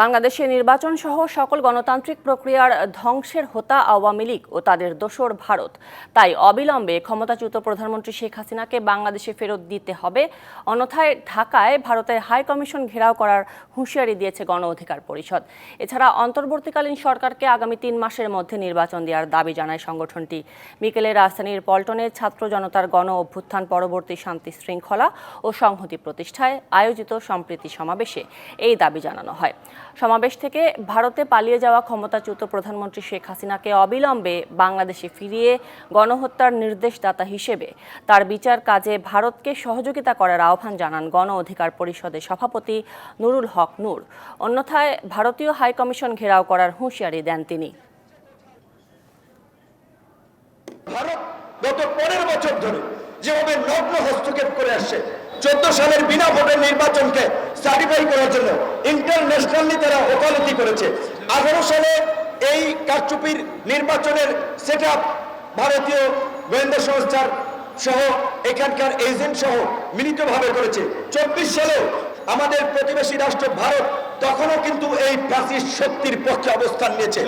বাংলাদেশে নির্বাচন সহ সকল গণতান্ত্রিক প্রক্রিয়ার ধ্বংসের হোতা আওয়ামী লীগ ও তাদের দোসর ভারত। তাই অবিলম্বে ক্ষমতাচ্যুত প্রধানমন্ত্রী শেখ হাসিনাকে বাংলাদেশে ফেরত দিতে হবে। অন্যথায় ঢাকায় ভারতের হাই কমিশন ঘেরাও করার হুঁশিয়ারি দিয়েছে গণ অধিকার পরিষদ। এছাড়া অন্তর্বর্তীকালীন সরকারকে আগামী তিন মাসের মধ্যে নির্বাচন দেওয়ার দাবি জানায় সংগঠনটি। বিকেলে রাজধানীর পল্টনে ছাত্র জনতার গণ অভ্যুত্থান পরবর্তী শান্তি শৃঙ্খলা ও সংহতি প্রতিষ্ঠায় আয়োজিত সম্প্রীতি সমাবেশে এই দাবি জানানো হয়। সমাবেশ থেকে ভারতে পালিয়ে যাওয়া ক্ষমতাচ্যুত প্রধানমন্ত্রী শেখ হাসিনাকে অবিলম্বে বাংলাদেশে ফিরিয়ে গণহত্যার নির্দেশদাতা হিসেবে তার বিচার কাজে ভারতকে সহযোগিতা করার আহ্বান জানান গণ অধিকার পরিষদের সভাপতি নুরুল হক নূর। অন্যথায় ভারতীয় হাইকমিশন ঘেরাও করার হুঁশিয়ারি দেন তিনি। ভারত গত পনেরো বছর ধরে যেভাবে নগ্ন হস্তক্ষেপ করে আসছে চোদ্দ সালের বিনা ভোটের নির্বাচনকে সার্টিফাই করার জন্য ইন্টারন্যাশনালি তারা ওকালতি করেছে। আঠারো সালে এই কারচুপির নির্বাচনের সেট ভারতীয় গোয়েন্দা সংস্থার সহ এখানকার এজেন্ট সহ মিলিতভাবে করেছে। চব্বিশ সালেও আমাদের প্রতিবেশী রাষ্ট্র ভারত তখনও কিন্তু এই প্রাচীর শক্তির পক্ষে অবস্থান নিয়েছে।